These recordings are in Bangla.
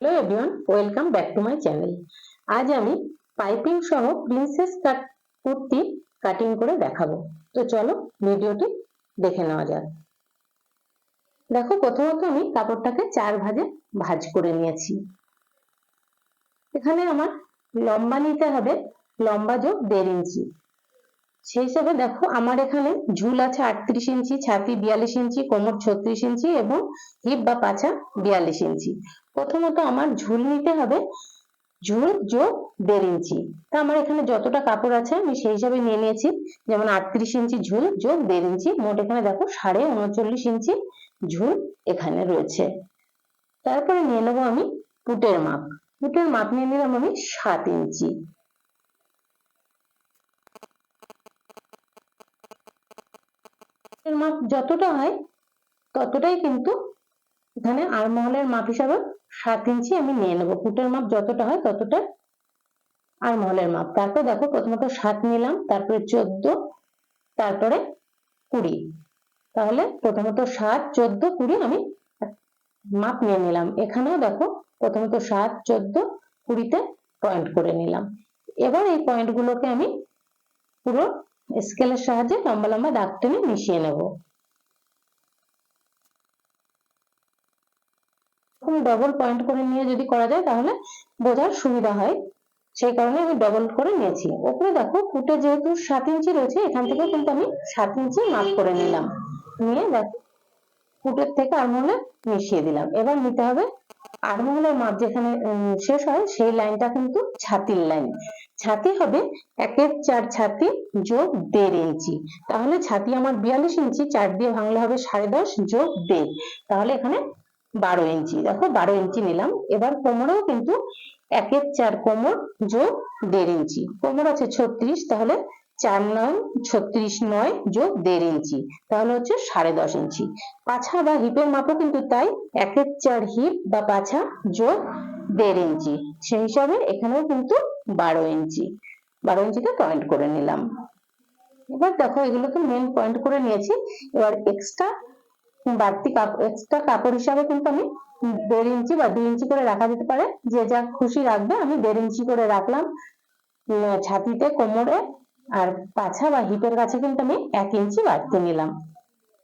Hello everyone welcome back to my channel আজ আমি পাইপিং সহ প্রিন্সেস কাট কুর্তি কাটিং করে দেখাবো। তো চলো ভিডিওটি দেখে নেওয়া যাক। দেখো, প্রথমত আমি কাপড়টাকে চার ভাজে ভাঁজ করে নিয়েছি। এখানে আমার লম্বা নিতে হবে লম্বা যোগ দেড় ইঞ্চি। সেই হিসাবে দেখো, আমার এখানে ঝুল আছে আটত্রিশ ইঞ্চি, ছাতি বিয়াল্লিশ ইঞ্চি, কোমর ছত্রিশ ইঞ্চি এবং হিপ বা পাছা বিয়াল্লিশ ইঞ্চি। প্রথমত আমার ঝুল নিতে হবে। ঝুল, যোগ, দেড় ইঞ্চি। তা আমার এখানে যতটা কাপড় আছে, আমি সেই হিসাবে নিয়ে নিয়েছি। যেমন আটত্রিশ ইঞ্চি ঝুল, যোগ, দেড় ইঞ্চি। মোট এখানে দেখো, সাড়ে উনচল্লিশ ইঞ্চি ঝুল এখানে রয়েছে। তারপরে নিয়ে নেব আমি পুটের মাপ। পুটের মাপ নিয়ে নিলাম আমি সাত ইঞ্চি। মাপ যতটা হয়, ততটাই কিন্তু এখানে আরমহলের মাপ হিসাবে সাত ইঞ্চি আমি নিয়ে নেব। ফুটের মাপ যতটা হয় ততটা আরমহলের মাপ। তারপর দেখো প্রথমত সাত নিলাম, তারপরে চোদ্দ, তারপরে কুড়ি। তাহলে প্রথমত সাত, চোদ্দ, কুড়ি আমি মাপ নিয়ে নিলাম। এখানেও দেখো প্রথমত সাত, চোদ্দ, কুড়িতে পয়েন্ট করে নিলাম। এবার এই পয়েন্টগুলোকে আমি পুরো স্কেলের সাহায্যে লম্বা লম্বা দাগ টেনে মিশিয়ে নেব। ডবল পয়েন্ট করে নিয়ে যদি করা যায়, তাহলে বোঝার সুবিধা হয়। সেই কারণে আমি ডবল করে নিয়েছি। ওপরে দেখো, ফুটে যেহেতু সাত ইঞ্চি রয়েছে, এখান থেকে কিন্তু আমি সাত ইঞ্চি মাপ করে নিলাম। নিয়ে দেখো, ফুটের থেকে আরমহলে মিশিয়ে দিলাম। এবার নিতে হবে আরমহলের মাপ যেখানে শেষ হয়, সেই লাইনটা কিন্তু ছাতির লাইন। ছাতি হবে একের চার ছাতি যোগ দেড় ইঞ্চি। তাহলে ছাতি আমার বিয়াল্লিশ ইঞ্চি, চার দিয়ে ভাঙলে হবে সাড়ে দশ যোগ দেড়। তাহলে এখানে বারো ইঞ্চি। দেখো, বারো ইঞ্চি নিলাম। এবার কোমরেও কিন্তু একের চার কোমর যোগ দেড় ইঞ্চি। কোমর আছে ছত্রিশ, তাহলে চার নয়, ছত্রিশ নয় যোগ দেড় ইঞ্চি। তাহলে হচ্ছে সাড়ে দশ ইঞ্চি। পাছা বা হিপের মাপও কিন্তু তাই, একের চার হিপ বা পাছা যোগ দেড় ইঞ্চি। সেই হিসাবে এখানেও কিন্তু বারো ইঞ্চি। বারো ইঞ্চিতে পয়েন্ট করে নিলাম। এবার দেখো, এগুলোকে মেন পয়েন্ট করে নিয়েছি। এবার এক্সট্রা বাড়তি এক্সট্রা কাপড় হিসাবে কিন্তু আমি দেড় ইঞ্চি বা দুই ইঞ্চি করে রাখা যেতে পারে। যে যা খুশি রাখবে আমি দেড় ইঞ্চি করে রাখলাম। ছাতিতে, কোমরে আর পাছা বা হিপের কাছে কিন্তু আমি এক ইঞ্চি বাড়তে নিলাম।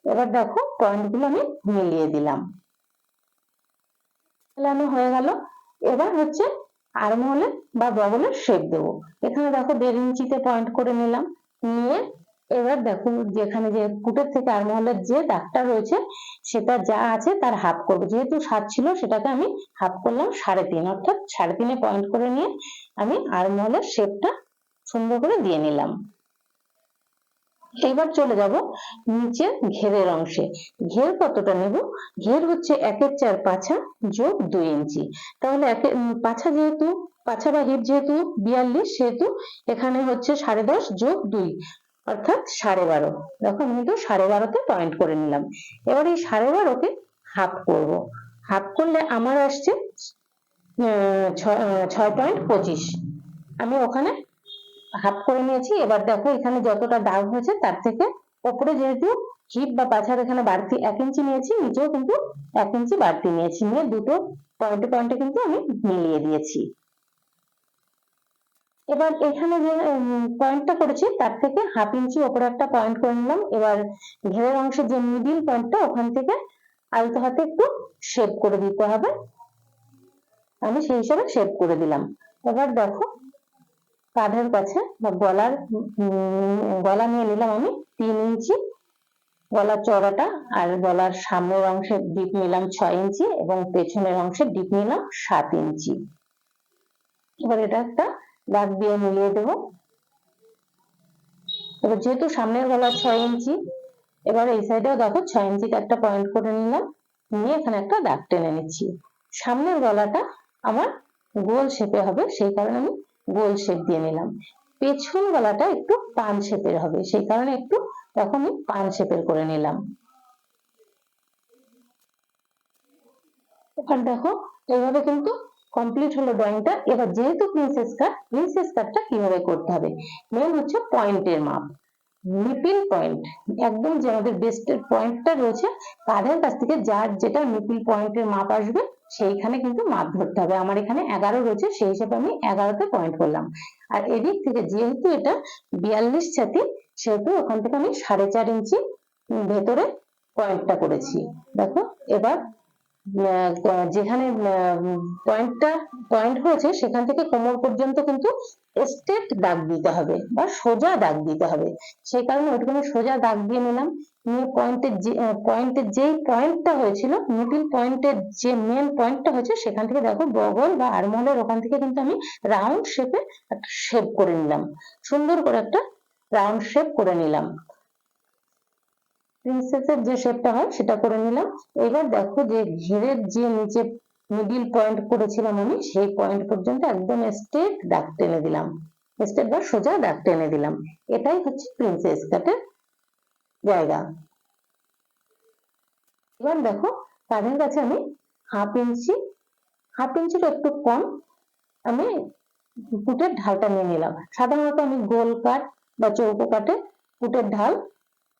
এবার দেখো পয়েন্টগুলো আমি মিলিয়ে দিলাম। মেলানো হয়ে গেল। এবার হচ্ছে আর্মহলে বা বগলের শেপ দেবো। এখানে দেখো দেড় ইঞ্চিতে পয়েন্ট করে নিলাম। নিয়ে এবার দেখো যেখানে যে কুটের থেকে আরমহলের যে দাগটা রয়েছে, সেটা যা আছে তার হাফ করব। যেহেতু সাত ছিল, সেটাকে আমি হাফ করলাম সাড়ে তিন। অর্থাৎ সাড়ে তিনে পয়েন্ট করে নিয়ে আমি আরমহলের শেপটা সুন্দর করে দিয়ে নিলাম। এবার চলে যাব নিচে ঘেরের অংশে। ঘের কতটা নেব? ঘের হচ্ছে একের চার পাছা যোগ দুই ইঞ্চি। তাহলে একে পাছা যেহেতু পাছা বা হিপ যেহেতু বিয়াল্লিশ, সেহেতু এখানে হচ্ছে সাড়ে দশ যোগ দুই। অর্থাৎ সাড়ে বারো। দেখো, আমি কিন্তু সাড়ে বারোতে পয়েন্ট করে নিলাম। এবার এই সাড়ে বারোকে হাফ করব। হাফ করলে আমার আসছে ছয় পয়েন্ট পঁচিশ। আমি ওখানে হাফ করে নিয়েছি। এবার দেখো, এখানে যতটা দাগ হয়েছে, তার থেকে ওপরে যেহেতু হিপ বা পাছার এখানে বাড়তি এক ইঞ্চি নিয়েছি, নিচেও কিন্তু এক ইঞ্চি বাড়তি নিয়েছি। নিয়ে দুটো পয়েন্টে পয়েন্টে কিন্তু আমি মিলিয়ে দিয়েছি। এবার এখানে যে পয়েন্টটা করেছি, তার থেকে হাফ ইঞ্চি ওপরে একটা পয়েন্ট করে নিলাম। এবার ঘেরের অংশের যে মিডিল পয়েন্টটা ওখান থেকে আলতো হাতে একটু শেপ করে দিতে হবে। আমি সেই হিসাবে শেপ করে দিলাম। এবার দেখো, কাঁধের কাছে বা গলার গলা নিয়ে নিলাম আমি তিন ইঞ্চি গলার চড়াটা আর গলার সামনের অংশের ডিপ নিলাম ছয় ইঞ্চি এবং পেছনের অংশের ডিপ নিলাম সাত ইঞ্চি এবার এটা একটা দাগ দিয়ে মিলিয়ে দেব। এবার যেহেতু সামনের গলা ছয় ইঞ্চি, এবার এই সাইডেও দেখো ছয় ইঞ্চিতে একটা পয়েন্ট করে নিলাম। নিয়ে এখানে একটা দাগ টেনে নিচ্ছি। সামনের গলাটা আমার গোল শেপে হবে, সেই কারণে আমি গোল শেপ দিয়ে নিলাম। পেছন গলাটা একটু পান শেপের হবে, সেই কারণে একটু তখনই পান শেপের করে নিলাম। এবার দেখো এইভাবে কিন্তু কমপ্লিট হলো ড্রয়িংটা এবার যেহেতু প্রিন্সেস কাট প্রিন্সেস কাটটা কীভাবে করতে হবে? মেন হচ্ছে পয়েন্টের মাপ। নিপিল পয়েন্ট একদম যে আমাদের বেস্টের পয়েন্টটা রয়েছে কাঁধের কাছ থেকে যার যেটা নিপিল পয়েন্টের মাপ আসবে, সেইখানে কিন্তু মাপ ধরতে হবে। আমার এখানে এগারো রয়েছে, সেই হিসাবে আমি এগারোতে পয়েন্ট করলাম। আর এদিক থেকে যেহেতু এটা বিয়াল্লিশ ছাতি, সেহেতু ওখান থেকে আমি সাড়ে চার ইঞ্চি ভেতরে পয়েন্টটা করেছি। দেখো, এবার যেখানে পয়েন্টটা পয়েন্ট হয়েছে, সেখান থেকে কোমর পর্যন্ত কিন্তু স্ট্রেট দাগ দিতে হবে বা সোজা দাগ দিতে হবে। সেই কারণে ওইটুকু সোজা দাগ দিয়ে নিলাম। নিয়ে পয়েন্টের যে পয়েন্টের যেই পয়েন্টটা হয়েছিল মিডিল পয়েন্টের যে মেন পয়েন্টটা হয়েছে, সেখান থেকে দেখো বগল বা আরমহলের ওখান থেকে কিন্তু আমি রাউন্ড শেপে একটা শেপ করে নিলাম। সুন্দর করে একটা রাউন্ড শেপ করে নিলাম। প্রিন্সেসের যে শেপটা হয়, সেটা করে নিলাম। এবার দেখো যে ঘেরের যে নিচে মিডিল পয়েন্ট করেছিলাম আমি, সেই পয়েন্ট পর্যন্ত একদম স্ট্রেট দাগ টেনে দিলাম। স্ট্রেট বা সোজা দাগ টেনে দিলাম। এটাই হচ্ছে প্রিন্সেস কাটের জায়গা। এবার দেখো কাঁধের কাছে আমি হাফ ইঞ্চি হাফ ইঞ্চির একটু কম আমি পুটের ঢালটা নিয়ে নিলাম। সাধারণত আমি গোল কাট বা চৌকো কাটে পুটের ঢাল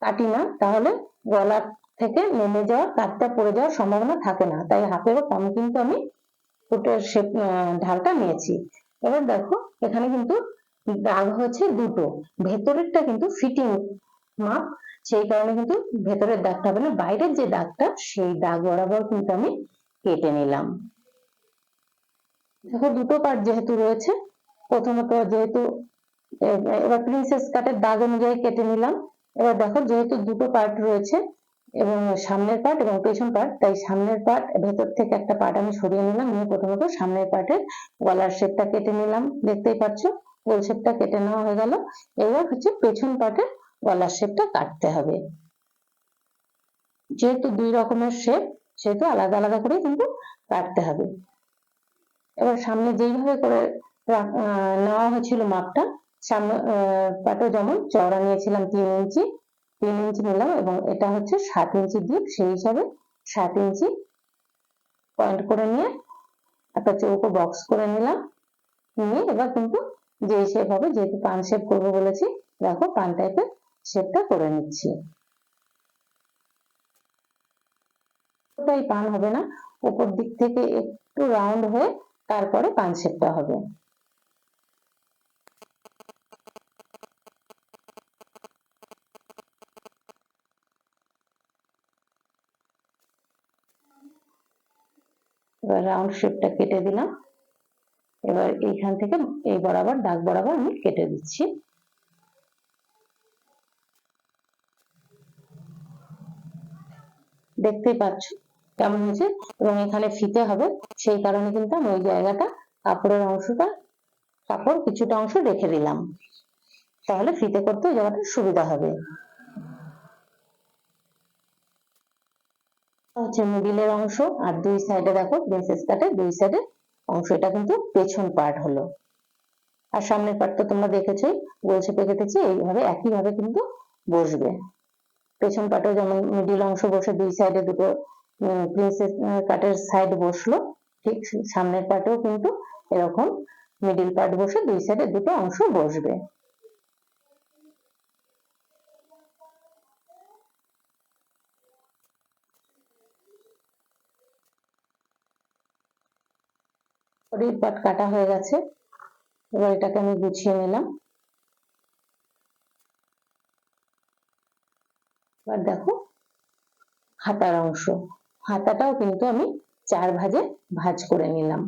কাটি না, তাহলে গলা থেকে নেমে যাওয়া কাটটা পড়ে যাওয়ার সম্ভাবনা থাকে না। তাই হাফেরও কম কিন্তু আমি পুটের শেপ ঢালটা নিয়েছি। এবার দেখো, এখানে কিন্তু দাগ হচ্ছে দুটো। ভেতরেরটা কিন্তু ফিটিং মাপ সেই কারণে কিন্তু ভেতরের দাগটা হবে না বাইরের যে দাগটা, সেই দাগ বরাবর কিন্তু আমি কেটে নিলাম। দেখো, দুটো পার্ট যেহেতু রয়েছে, প্রথমত যেহেতু এবার প্রিন্সেস কাটের দাগ অনুযায়ী কেটে নিলাম। এবার দেখো যেহেতু দুটো পার্ট রয়েছে এবং সামনের পার্ট এবং পেছন পার্ট তাই সামনের পার্ট ভেতর থেকে একটা পার্ট আমি সরিয়ে নিলাম। নিয়ে প্রথমত সামনের পার্টের গলার শেপটা কেটে নিলাম। দেখতেই পাচ্ছ, গোল শেপটা কেটে নেওয়া হয়ে গেল। এবার হচ্ছে পেছন পার্টের গলার শেপটা কাটতে হবে। যেহেতু দুই রকমের শেপ সেহেতু আলাদা আলাদা করে কিন্তু কাটতে হবে। এবার সামনে যেইভাবে করে নেওয়া হয়েছিল মাপটা সামনে যেমন চওড়া নিয়েছিলাম তিন ইঞ্চি তিন ইঞ্চি নিলাম এবং এটা হচ্ছে সাত ইঞ্চি ডিপ সেই হিসাবে সাত ইঞ্চি পয়েন্ট করে নিয়ে একটা চৌকো বক্স করে নিলাম। নিয়ে এবার কিন্তু যে শেপ হবে, যেহেতু পান শেপ করব বলেছি, দেখো পান টাইপের শেপটা করে নিচ্ছি। পুরোটাই পান হবে না, উপর দিক থেকে একটু রাউন্ড হয়ে তারপরে পান শেপটা হবে। এবার রাউন্ড শেপটা কেটে দিলাম। এবার এইখান থেকে এই বরাবর দাগ বরাবর আমি কেটে দিচ্ছি। দেখতেই পাচ্ছ কেমন হয়েছে? এবং এখানে ফিতে হবে, সেই কারণে কিন্তু আমি ওই জায়গাটা, কাপড়ের অংশটা, কাপড় কিছুটা অংশ রেখে দিলাম। তাহলে ফিতে করতে ওই জায়গাটা সুবিধা হবে। হচ্ছে মিডিলের অংশ আর দুই সাইডে দেখো প্রিন্সেস কাটের দুই সাইডে অংশ। এটা কিন্তু পেছন পার্ট হলো। আর সামনের পার্ট তো তোমরা দেখেছোই গোল শেপে কেটেছি এইভাবে একইভাবে কিন্তু বসবে। পেছন পাটেও যেমন মিডিল অংশ বসে, দুই সাইডে দুটো প্রিন্সেস কাটের সাইড বসল, ঠিক সামনের পাটেও কিন্তু এরকম মিডিল পার্ট বসে, দুই সাইডে দুটো অংশ বসবে। শরীর পাট কাটা হয়ে গেছে। এবার এটাকে আমি গুছিয়ে নিলাম। এবার দেখো, হাতার অংশ। হাতাটাও কিন্তু আমি চার ভাজে ভাঁজ করে নিলাম।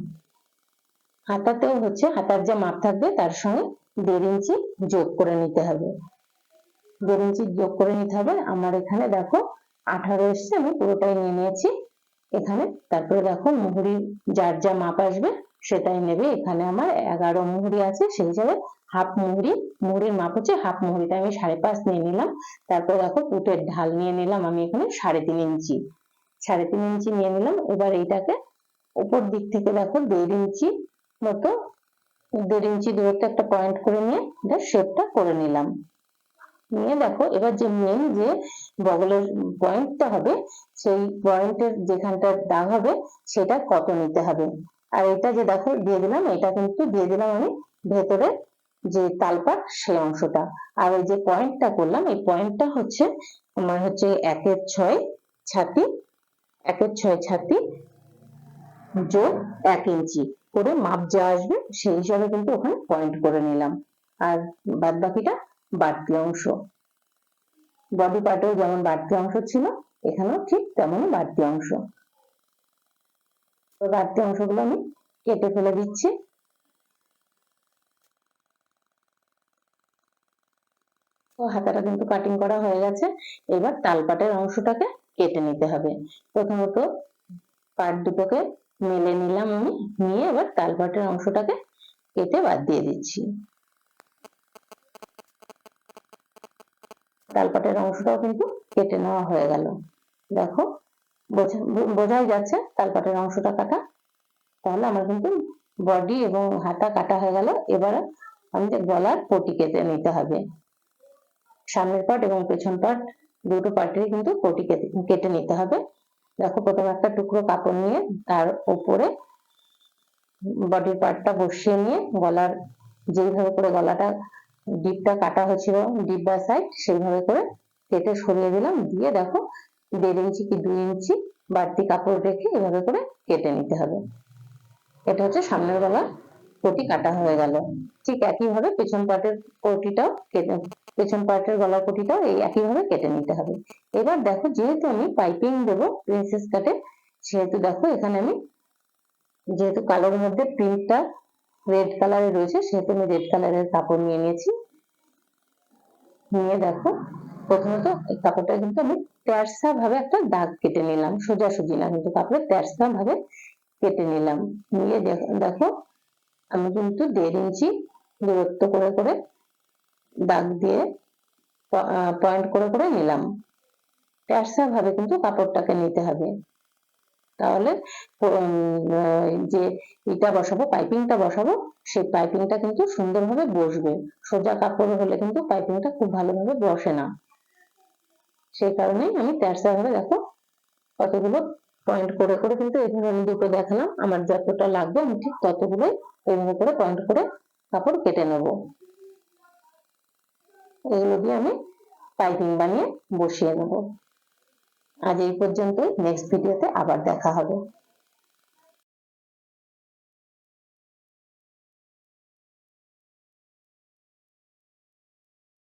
হাতাতেও হচ্ছে, হাতার যে মাপ থাকবে তার সঙ্গে দেড় ইঞ্চি যোগ করে নিতে হবে। দেড় ইঞ্চি যোগ করে নিতে হবে। আমার এখানে দেখো, আঠারো এসছে, আমি পুরোটাই নিয়ে নিয়েছি। এখানে তারপরে দেখো মুহুরি যার যা মাপ আসবে সেটাই নেবে। এখানে আমার এগারো মুহুরি আছে, সেই হিসাবে হাফ মুহুরি। মুহুরির মাপ হচ্ছে হাফ মুহুরিটা আমি সাড়ে পাঁচ নিয়ে নিলাম। তারপর দেখো পুটের ঢাল নিয়ে নিলাম আমি এখানে সাড়ে তিন ইঞ্চি। সাড়ে তিন ইঞ্চি নিয়ে নিলাম। এবার এইটাকে উপর দিক থেকে দেখো দেড় ইঞ্চি মতো, দেড় ইঞ্চি দূরত্বে একটা পয়েন্ট করে নিয়ে এটা শেপটা করে নিলাম। নিয়ে দেখো এবার যে মেন যে বগলের পয়েন্টটা হবে, সেই পয়েন্টের যেখানটা দাগ হবে, সেটা কত নিতে হবে? আর এটা যে দেখো, দিয়ে দিলাম, এটা কিন্তু দিয়ে দিলাম আমি ভেতরে যে তালপাট সেই অংশটা। আর ওই যে পয়েন্টটা করলাম, এই পয়েন্টটা হচ্ছে আমার হচ্ছে একের ছয় ছাতি, একের ছয় ছাতি যোগ এক ইঞ্চি করে মাপ যা আসবে, সেই হিসাবে কিন্তু ওখানে পয়েন্ট করে নিলাম। আর বাদ বাকিটা বাড়তি অংশ। বডি পার্টেও যেমন বাড়তি অংশ ছিল, এখানেও ঠিক তেমনই বাড়তি অংশ। তো বাড়তি অংশগুলো আমি কেটে ফেলে দিচ্ছি। তো হাতাটা কিন্তু কাটিং করা হয়ে গেছে। এবার তালপাটের অংশটাকে কেটে নিতে হবে। প্রথমত পাট দুটোকে মেলে নিলাম আমি, নিয়ে এবার তালপাটের অংশটাকে কেটে বাদ দিয়ে দিচ্ছি। তালপাটের অংশটাও কিন্তু কেটে নেওয়া হয়ে গেল। দেখো বোঝাই যাচ্ছে তালপাটের অংশটা কাটা। তাহলে আমার কিন্তু বডি এবং হাতা কাটা হয়ে গেল। এবারে আমাদের গলার পটি কেটে নিতে হবে। সামনের পার্ট এবং পেছন পার্ট দুটো পার্টেরই কিন্তু পটি কেটে নিতে হবে। দেখো, প্রথমে একটা টুকরো কাপড় নিয়ে তার উপরে বডির পার্টটা বসিয়ে নিয়ে গলার যেইভাবে করে গলাটা ডিপটা কাটা হয়েছিল ডিপ বা সাইড সেইভাবে করে কেটে সরিয়ে দিলাম। দিয়ে দেখো দেড় ইঞ্চি কি দুই ইঞ্চি বাড়তি কাপড় রেখে এভাবে করে কেটে নিতে হবে। এটা হচ্ছে সামনের গলা পটি কাটা হয়ে গেল। ঠিক একইভাবে পেছন পার্টের পটিটাও কেটে, পেছন পার্টের গলার পটিটাও এই একইভাবে কেটে নিতে হবে। এবার দেখো, যেহেতু আমি পাইপিং দেব প্রিন্সেস কাটে, সেহেতু দেখো এখানে আমি যেহেতু কালোর মধ্যে প্রিন্টটা রেড কালারে রয়েছে, সেহেতু আমি রেড কালারের কাপড় নিয়ে নিয়েছি। নিয়ে দেখো প্রথমত এই কাপড়টা কিন্তু আমি তেরসা ভাবে একটা দাগ কেটে নিলাম, সোজাসুজি না, কিন্তু কাপড়ে তেরসা ভাবে কেটে নিলাম। নিয়ে দেখ- আমি কিন্তু দেড় ইঞ্চি দূরত্ব করে করে দাগ দিয়ে পয়েন্ট করে করে নিলাম। তেরসা ভাবে কিন্তু কাপড়টাকে নিতে হবে। তাহলে যে এটা বসাবো, পাইপিংটা বসাবো, সেই পাইপিংটা কিন্তু সুন্দরভাবে বসবে। সোজা কাপড় হলে কিন্তু পাইপিংটা খুব ভালোভাবে বসে না। সেই কারণে আমি তেরসা ভাবে দেখো কতগুলো পয়েন্ট করে করে কিন্তু এখানে আমি দুটো দেখালাম। আমার যতটা লাগবে আমি ঠিক ততগুলোই এইভাবে করে পয়েন্ট করে কাপড় কেটে নেব। এগুলো দিয়ে আমি পাইপিং বানিয়ে বসিয়ে নেব। আজ এই পর্যন্তই নেক্সট ভিডিওতে আবার দেখা হবে।